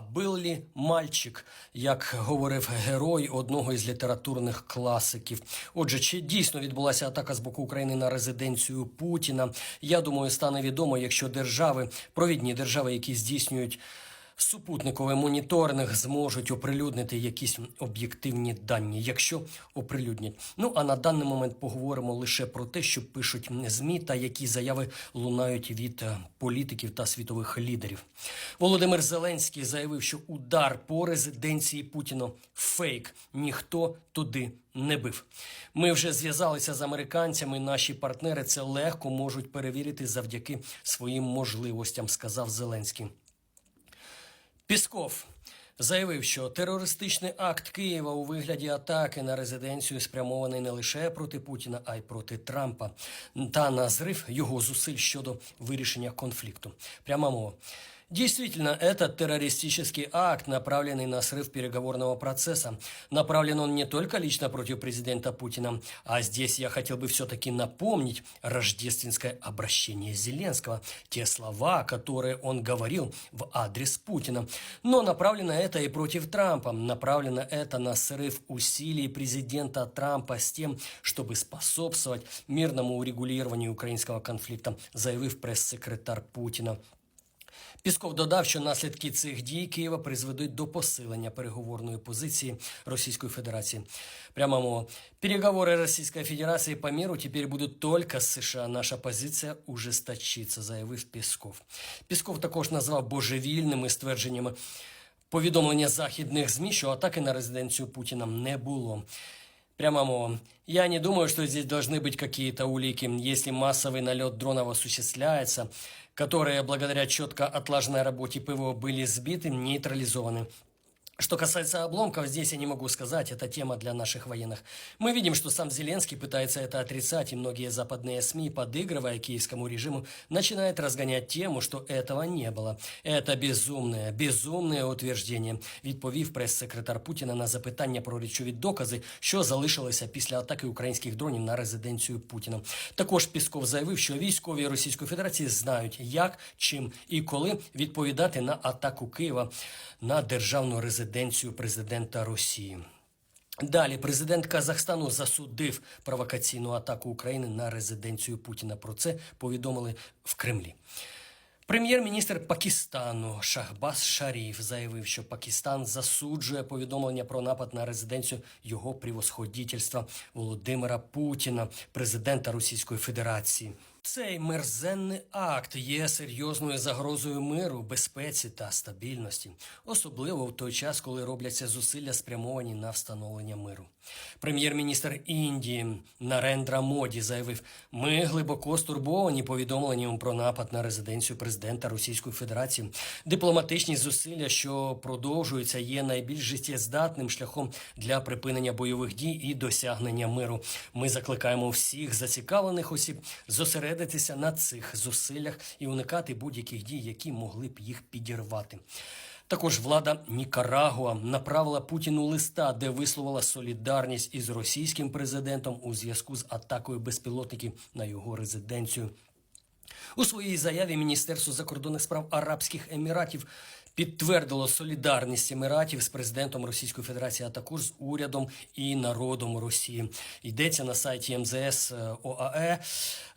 А был ли мальчик, як говорив герой одного із літературних класиків? Отже, чи дійсно відбулася атака з боку України на резиденцію Путіна? Я думаю, стане відомо, якщо держави, провідні держави, які здійснюють супутниковий моніторинг зможуть оприлюднити якісь об'єктивні дані, якщо оприлюднять. Ну а на даний момент поговоримо лише про те, що пишуть змі та які заяви лунають від е, політиків та світових лідерів. Володимир Зеленський заявив, що удар по резиденції Путіна фейк. Ніхто туди не бив. Ми вже зв'язалися з американцями. Наші партнери це легко можуть перевірити завдяки своїм можливостям, сказав Зеленський. Пісков заявив, що терористичний акт Києва у вигляді атаки на резиденцію спрямований не лише проти Путіна, а й проти Трампа та на зрив його зусиль щодо вирішення конфлікту. Пряма мова. Действительно, этот террористический акт, направленный на срыв переговорного процесса, направлен он не только лично против президента Путина, а здесь я хотел бы все-таки напомнить рождественское обращение Зеленского, те слова, которые он говорил в адрес Путина. Но направлено это и против Трампа, направлено это на срыв усилий президента Трампа с тем, чтобы способствовать мирному урегулированию украинского конфликта, заявив прес-секретар Путіна. Пісков додав, що наслідки цих дій Києва призведуть до посилення переговорної позиції Російської Федерації. Прямо мова. Переговоры Российской Федерации по миру теперь будут только с США. Наша позиція ужесточиться, заявив Пісков. Пісков також назвав божевільними ствердженнями повідомлення західних ЗМІ, що атаки на резиденцію Путіна не було. Прямо мова. Я не думаю, что здесь должны быть какие-то улики. Если массовый налет дронов осуществляется, которые благодаря четко отлаженной работе ПВО были сбиты, нейтрализованы. Что касается обломков, здесь я не могу сказать, это тема для наших военных. Мы видим, что сам Зеленский пытается это отрицать, и многие западные СМИ, подыгрывая киевскому режиму, начинают разгонять тему, что этого не было. Это безумное, безумне утвердження, відповів прес-секретар Путіна на запитання про речові докази, що залишилися після атаки українських дронів на резиденцію Путіна. Також Пісков заявив, що військові Російської Федерації знають, як, чим і коли відповідати на атаку Києва на державну резиденцію президента Росії. Далі президент Казахстану засудив провокаційну атаку України на резиденцію Путіна. Про це повідомили в Кремлі. Прем'єр-міністр Пакистану Шахбаз Шаріф заявив, що Пакистан засуджує повідомлення про напад на резиденцію його превосходительства Володимира Путіна, президента Російської Федерації. Цей мерзенний акт є серйозною загрозою миру, безпеці та стабільності, особливо в той час, коли робляться зусилля спрямовані на встановлення миру. Прем'єр-міністр Індії Нарендра Моді заявив: ми глибоко стурбовані повідомленням про напад на резиденцію президента Російської Федерації. Дипломатичні зусилля, що продовжуються, є найбільш життєздатним шляхом для припинення бойових дій і досягнення миру. Ми закликаємо всіх зацікавлених осіб зосередитися на цих зусиллях і уникати будь-яких дій, які могли б їх підірвати. Також влада Нікарагуа направила Путіну листа, де висловила солідарність із російським президентом у зв'язку з атакою безпілотників на його резиденцію. У своїй заяві Міністерство закордонних справ Арабських Еміратів підтвердило солідарність Еміратів з президентом Російської Федерації, а також з урядом і народом Росії. Йдеться на сайті МЗС е, ОАЕ.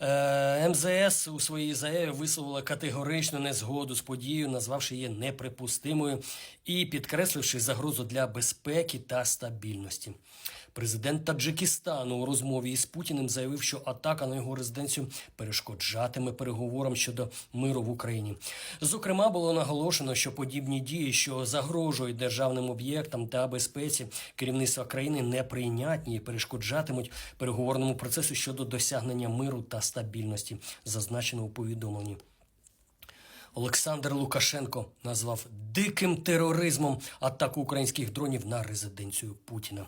Е, МЗС у своїй заяві висловила категоричну незгоду з подією, назвавши її неприпустимою і підкресливши загрозу для безпеки та стабільності. Президент Таджикистану у розмові із Путіним заявив, що атака на його резиденцію перешкоджатиме переговорам щодо миру в Україні. Зокрема, було наголошено, що подібні дії, що загрожують державним об'єктам та безпеці керівництва країни, неприйнятні і перешкоджатимуть переговорному процесу щодо досягнення миру та стабільності, зазначено у повідомленні. Олександр Лукашенко назвав диким тероризмом атаку українських дронів на резиденцію Путіна.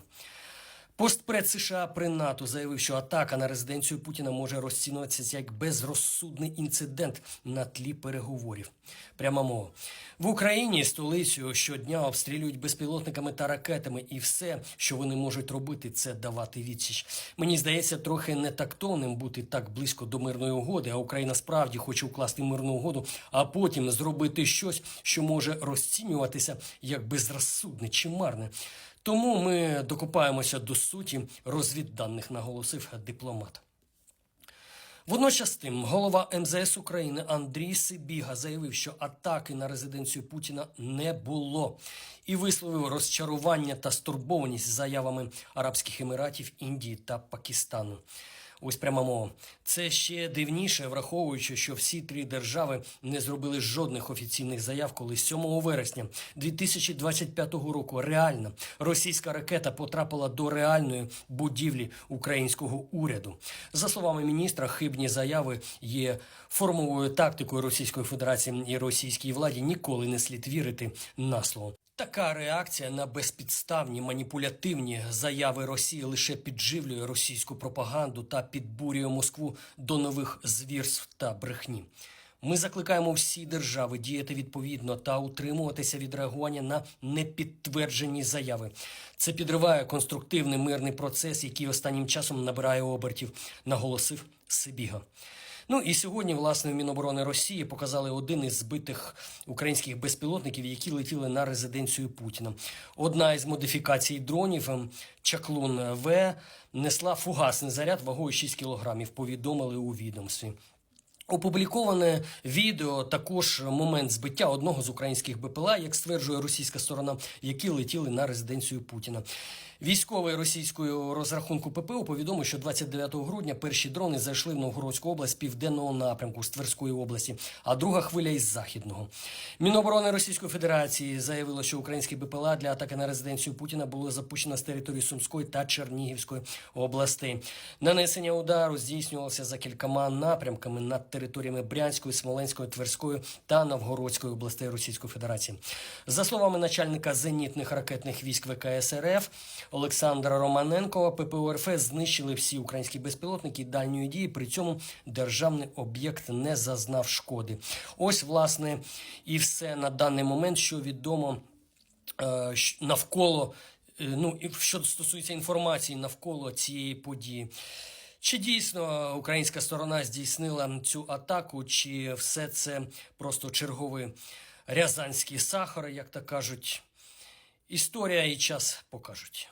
Постпред США при НАТО заявив, що атака на резиденцію Путіна може розцінюватися як безрозсудний інцидент на тлі переговорів. Прямо мова. В Україні столицю щодня обстрілюють безпілотниками та ракетами, і все, що вони можуть робити, це давати відсіч. Мені здається, трохи не тактовним бути так близько до мирної угоди. А Україна справді хоче укласти мирну угоду, а потім зробити щось, що може розцінюватися як безрозсудне чи марне. Тому ми докопаємося до суті розвідданих, наголосив дипломат. Водночас тим голова МЗС України Андрій Сибіга заявив, що атаки на резиденцію Путіна не було, і висловив розчарування та стурбованість заявами Арабських Еміратів, Індії та Пакистану. Ось пряма мова. Це ще дивніше, враховуючи, що всі три держави не зробили жодних офіційних заяв, коли 7 вересня 2025 року реальна російська ракета потрапила до реальної будівлі українського уряду. За словами міністра, хибні заяви є формовою тактикою Російської Федерації і російській владі. Ніколи не слід вірити на слово. Така реакція на безпідставні маніпулятивні заяви Росії лише підживлює російську пропаганду та підбурює Москву до нових звірств та брехні. Ми закликаємо всі держави діяти відповідно та утримуватися від реагування на непідтверджені заяви. Це підриває конструктивний мирний процес, який останнім часом набирає обертів, наголосив Сибіга. Ну і сьогодні, власне, Міноборони Росії показали один із збитих українських безпілотників, які летіли на резиденцію Путіна. Одна із модифікацій дронів ем, Чаклун В несла фугасний заряд вагою 6 кілограмів. Повідомили у відомстві. Опубліковане відео також момент збиття одного з українських БПЛА, як стверджує російська сторона, які летіли на резиденцію Путіна. Військовий російською розрахунку ППО повідомив, що 29 грудня перші дрони зайшли в Новгородську область південного напрямку з Тверської області, а друга хвиля із західного. Міноборони Російської Федерації заявило, що українські БПЛА для атаки на резиденцію Путіна було запущено з території Сумської та Чернігівської областей. Нанесення удару здійснювалося за кількома напрямками над територіями Брянської, Смоленської, Тверської та Новгородської областей Російської Федерації. За словами начальника зенітних ракетних військ ВКС РФ Олександра Романенкова, ППО РФ знищили всі українські безпілотники дальньої дії. При цьому державний об'єкт не зазнав шкоди. Ось, власне, і все на даний момент, що відомо е, навколо. е, Ну, і що стосується інформації навколо цієї події. Чи дійсно українська сторона здійснила цю атаку, чи все це просто черговий рязанський сахар, як то кажуть? Історія і час покажуть.